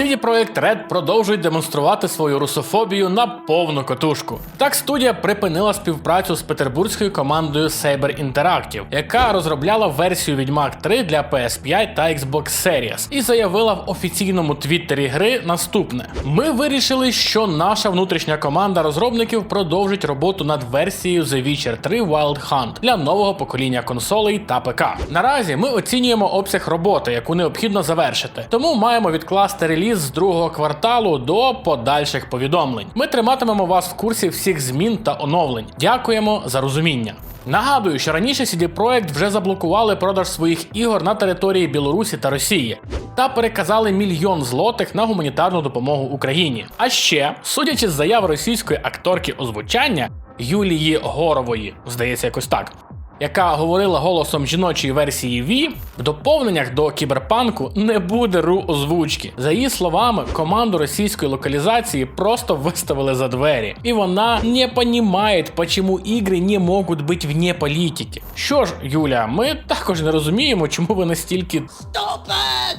CD Projekt Red продовжують демонструвати свою русофобію на повну котушку. Так, студія припинила співпрацю з петербурзькою командою Saber Interactive, яка розробляла версію Відьмак 3 для PS5 та Xbox Series, і заявила в офіційному твіттері гри наступне: Ми вирішили, що наша внутрішня команда розробників продовжить роботу над версією The Witcher 3 Wild Hunt для нового покоління консолей та ПК. Наразі ми оцінюємо обсяг роботи, яку необхідно завершити, тому маємо відкласти реліз з другого кварталу до подальших повідомлень. Ми триматимемо вас в курсі всіх змін та оновлень. Дякуємо за розуміння. Нагадую, що раніше CD Projekt вже заблокували продаж своїх ігор на території Білорусі та Росії та переказали мільйон злотих на гуманітарну допомогу Україні. А ще, судячи з заяв російської акторки озвучання Юлії Горової, здається, якось так. Яка говорила голосом жіночої версії Ві, в доповненнях до кіберпанку не буде ру озвучки. За її словами, команду російської локалізації просто виставили за двері, і вона не розуміє, чому ігри не можуть бути вне політики. Що ж, Юля, ми також не розуміємо, чому ви настільки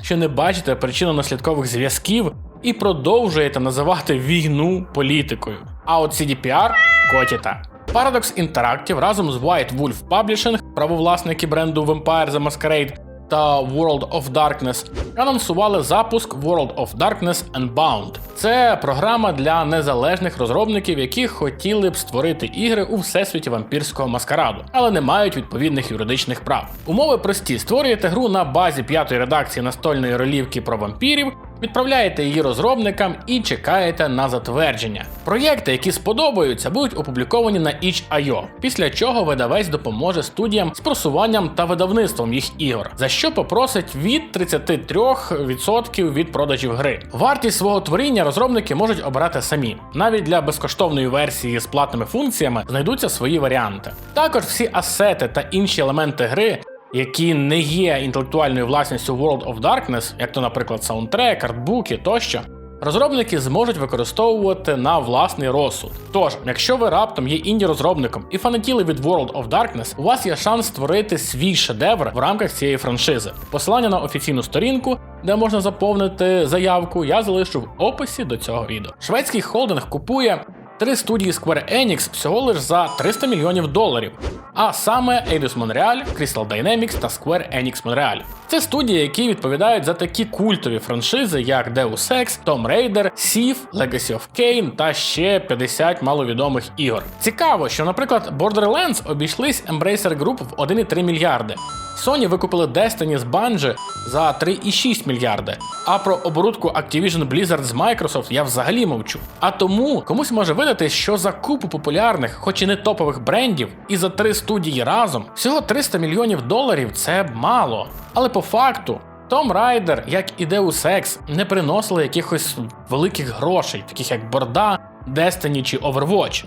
що не бачите причинно-наслідкових зв'язків і продовжуєте називати війну політикою. А от CDPR котіта. Paradox Interactive разом з White Wolf Publishing, правовласники бренду Vampire the Masquerade та World of Darkness, анонсували запуск World of Darkness Unbound. Це програма для незалежних розробників, які хотіли б створити ігри у всесвіті вампірського маскараду, але не мають відповідних юридичних прав. Умови прості: створюєте гру на базі п'ятої редакції настольної ролівки про вампірів. Відправляєте її розробникам і чекаєте на затвердження. Проєкти, які сподобаються, будуть опубліковані на itch.io, після чого видавець допоможе студіям з просуванням та видавництвом їх ігор, за що попросить від 33% від продажів гри. Вартість свого творіння розробники можуть обирати самі. Навіть для безкоштовної версії з платними функціями знайдуться свої варіанти. Також всі асети та інші елементи гри які не є інтелектуальною власністю World of Darkness, як то, наприклад, саундтрек, артбуки тощо, розробники зможуть використовувати на власний розсуд. Тож, якщо ви раптом є інді-розробником і фанатіли від World of Darkness, у вас є шанс створити свій шедевр в рамках цієї франшизи. Посилання на офіційну сторінку, де можна заповнити заявку, я залишу в описі до цього відео. Шведський холдинг купує три студії Square Enix всього лиш за 300 мільйонів доларів. А саме Eidos Montreal, Crystal Dynamics та Square Enix Montreal. Це студії, які відповідають за такі культові франшизи, як Deus Ex, Tomb Raider, Thief, Legacy of Kain та ще 50 маловідомих ігор. Цікаво, що, наприклад, Borderlands обійшлись Embracer Group в 1,3 мільярди. Sony викупили Destiny з Bungie за 3,6 мільярди. А про оборудку Activision Blizzard з Microsoft я взагалі мовчу. А тому комусь може видати, що за купу популярних, хоч і не топових брендів, і за три студії разом всього 300 мільйонів доларів це мало. Але по факту. Том Райдер, як і Deus Ex, не приносили якихось великих грошей, таких як Борда, Destiny чи Overwatch.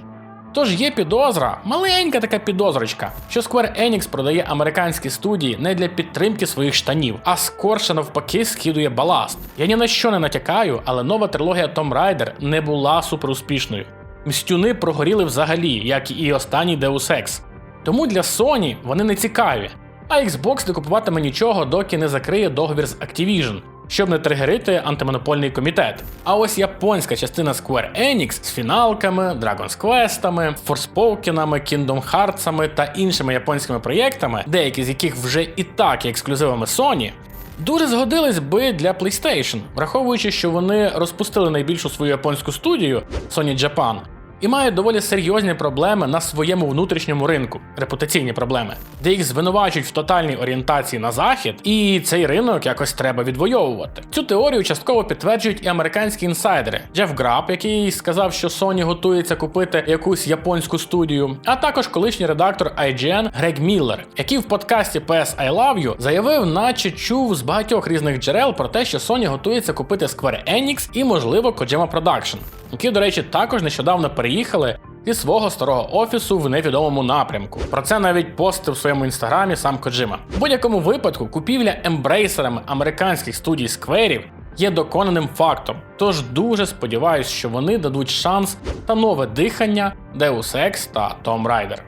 Тож є підозра, маленька така підозрочка, що Square Enix продає американські студії не для підтримки своїх штанів, а скорше навпаки скидує баласт. Я ні на що не натякаю, але нова трилогія Tomb Raider не була суперуспішною. Мстюни прогоріли взагалі, як і останній Deus Ex. Тому для Sony вони не цікаві. А Xbox не купуватиме нічого, доки не закриє договір з Activision, щоб не тригерити антимонопольний комітет. А ось японська частина Square Enix з фіналками, Dragon's Quest'ами, Forspoken'ами, Kingdom Hearts'ами та іншими японськими проєктами, деякі з яких вже і так є ексклюзивами Sony. Дуже згодились би для PlayStation, враховуючи, що вони розпустили найбільшу свою японську студію Sony Japan, і мають доволі серйозні проблеми на своєму внутрішньому ринку, репутаційні проблеми, де їх звинувачують в тотальній орієнтації на захід, і цей ринок якось треба відвоювати. Цю теорію частково підтверджують і американські інсайдери. Джеф Граб, який сказав, що Sony готується купити якусь японську студію, а також колишній редактор IGN Грег Міллер, який в подкасті PS I Love You заявив, наче чув з багатьох різних джерел про те, що Sony готується купити Square Enix і, можливо, Kojima Production, які, до речі, також нещодавно переїхали зі свого старого офісу в невідомому напрямку. Про це навіть постив в своєму інстаграмі сам Коджима. В будь-якому випадку купівля ембрейсерами американських студій скверів є доконаним фактом. Тож дуже сподіваюся, що вони дадуть шанс та нове дихання Deus Ex та Tomb Raider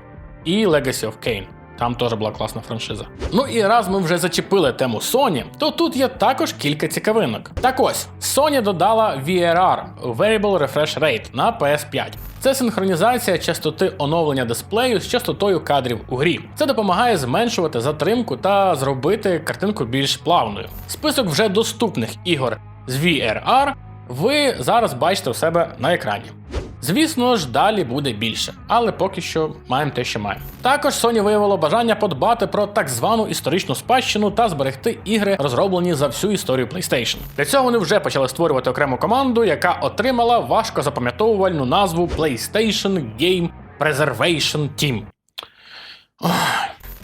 і Legacy of Kain. Там теж була класна франшиза. Ну і раз ми вже зачепили тему Sony, то тут є також кілька цікавинок. Так ось, Sony додала VRR Variable Refresh Rate на PS5. Це синхронізація частоти оновлення дисплею з частотою кадрів у грі. Це допомагає зменшувати затримку та зробити картинку більш плавною. Список вже доступних ігор з VRR ви зараз бачите у себе на екрані. Звісно ж, далі буде більше, але поки що маємо те, що маємо. Також Sony виявило бажання подбати про так звану історичну спадщину та зберегти ігри, розроблені за всю історію PlayStation. Для цього вони вже почали створювати окрему команду, яка отримала важко запам'ятовувальну назву PlayStation Game Preservation Team.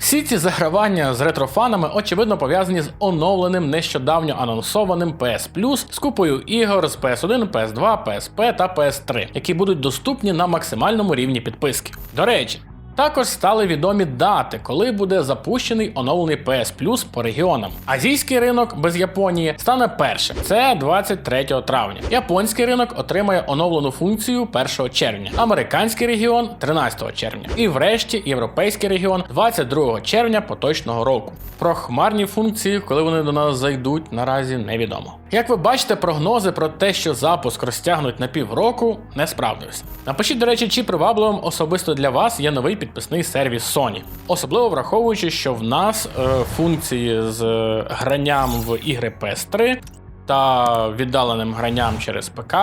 Всі ці загравання з ретрофанами очевидно пов'язані з оновленим нещодавньо анонсованим PS Plus з купою ігор з PS1, PS2, PSP та PS3, які будуть доступні на максимальному рівні підписки. До речі. Також стали відомі дати, коли буде запущений оновлений PS Plus по регіонам. Азійський ринок без Японії стане першим. Це 23 травня. Японський ринок отримає оновлену функцію 1 червня, американський регіон 13 червня. І врешті європейський регіон 22 червня поточного року. Про хмарні функції, коли вони до нас зайдуть, наразі невідомо. Як ви бачите, прогнози про те, що запуск розтягнуть на півроку, не справдився. Напишіть, до речі, чи привабливим особисто для вас є новий підписний сервіс Sony, особливо враховуючи, що в нас е, функції з е, гранням в ігри PS3 та віддаленим гранням через ПК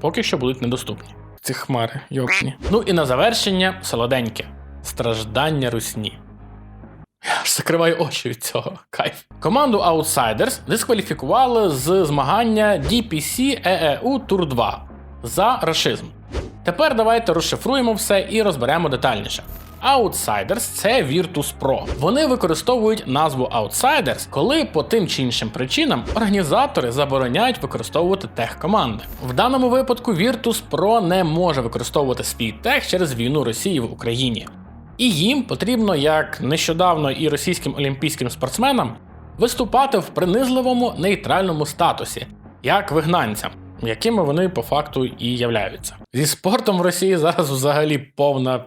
поки що будуть недоступні. Ці хмари, йопні. Ну і на завершення солоденьке страждання русні. Я аж закриваю очі від цього. Кайф. Команду Outsiders дискваліфікували з змагання DPC EEU Tour 2 за рашизм. Тепер давайте розшифруємо все і розберемо детальніше. Outsiders це Virtus Pro. Вони використовують назву Outsiders, коли по тим чи іншим причинам організатори забороняють використовувати тех команди. В даному випадку Virtus Pro не може використовувати свій тех через війну Росії в Україні. І їм потрібно, як нещодавно і російським олімпійським спортсменам, виступати в принизливому нейтральному статусі, як вигнанцям, якими вони по факту і являються. Зі спортом в Росії зараз взагалі повна.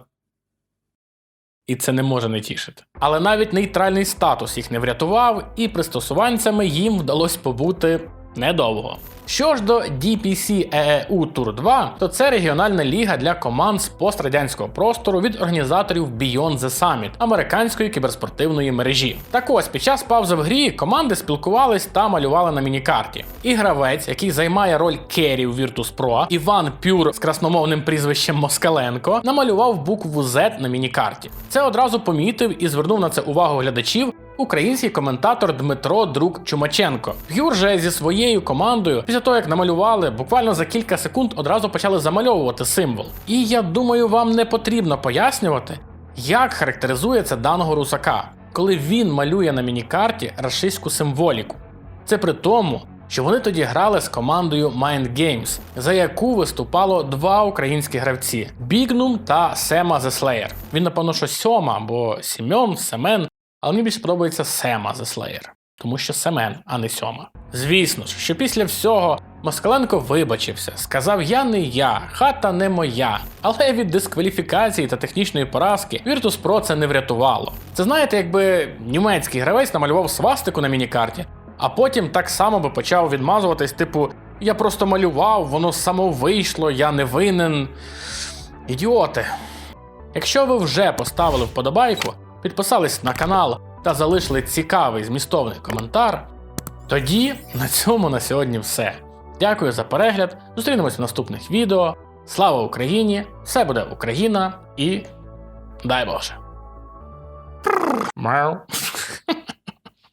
І це не може не тішити. Але навіть нейтральний статус їх не врятував, і пристосуванцями їм вдалося побути недовго. Що ж до DPC EEU Tour 2, то це регіональна ліга для команд з пострадянського простору від організаторів Beyond the Summit американської кіберспортивної мережі. Так ось під час паузи в грі команди спілкувались та малювали на мінікарті. І гравець, який займає роль Керрі у Virtus Pro, Іван Пюр з красномовним прізвищем Москаленко, намалював букву Z на мінікарті. Це одразу помітив і звернув на це увагу глядачів. Український коментатор Дмитро Друк Чумаченко. Же зі своєю командою, після того як намалювали, буквально за кілька секунд одразу почали замальовувати символ. І я думаю, вам не потрібно пояснювати, як характеризується даного русака, коли він малює на мінікарті рашистську символіку. Це при тому, що вони тоді грали з командою Mind Games, за яку виступало два українські гравці: Бігнум та Сема Slayer. Він, напевно, що сьома, або Сімьон, Семен. Але мені більше подобається Сема The Slayer, тому що Семен, а не Сьома. Звісно ж, що після всього Москаленко вибачився, сказав: Я не я, хата не моя. Але від дискваліфікації та технічної поразки Virtus Pro це не врятувало. Це знаєте, якби німецький гравець намалював свастику на мінікарті, а потім так само би почав відмазуватись, типу, я просто малював, воно само вийшло, я не винен. Ідіоти. Якщо ви вже поставили вподобайку, підписались на канал та залишили цікавий змістовний коментар, тоді на цьому на сьогодні все. Дякую за перегляд. Зустрінемось в наступних відео. Слава Україні! Все буде Україна і дай Боже. Мяу.